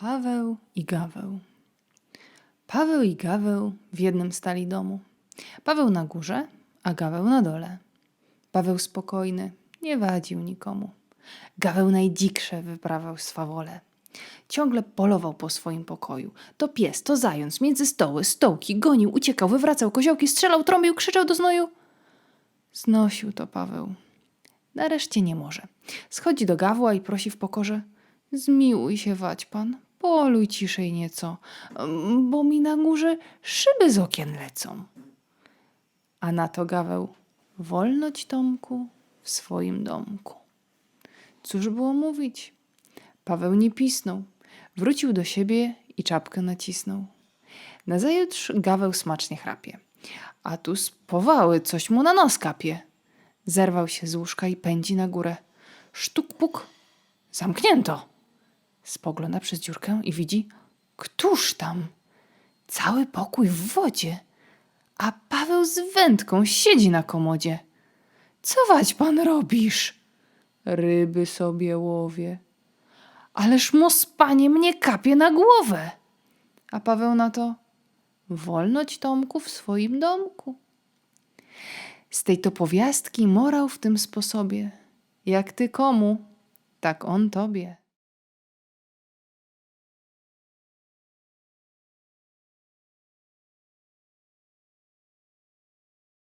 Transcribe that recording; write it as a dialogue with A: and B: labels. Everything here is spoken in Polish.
A: Paweł i Gaweł. Paweł i Gaweł w jednym stali domu. Paweł na górze, a Gaweł na dole. Paweł spokojny, nie wadził nikomu. Gaweł najdziksze wyprawiał swawole. Ciągle polował po swoim pokoju. To pies, to zając, między stoły, stołki, gonił, uciekał, wywracał koziołki, strzelał, trąbił, krzyczał do znoju. Znosił to Paweł. Nareszcie nie może. Schodzi do gawła i prosi w pokorze. Zmiłuj się, wać pan, poluj ciszej nieco, bo mi na górze szyby z okien lecą. A na to Gaweł, wolność Tomku w swoim domku. Cóż było mówić? Paweł nie pisnął. Wrócił do siebie i czapkę nacisnął. Nazajutrz Gaweł smacznie chrapie, a tu spowały coś mu na nos kapie. Zerwał się z łóżka i pędzi na górę. Sztuk puk, zamknięto. Spogląda przez dziurkę i widzi, któż tam? Cały pokój w wodzie, a Paweł z wędką siedzi na komodzie. Co wać pan robisz? Ryby sobie łowię. Ależ mos panie mnie kapie na głowę. A Paweł na to, wolność Tomku w swoim domku. Z tej to powiastki morał w tym sposobie. Jak ty komu, tak on tobie.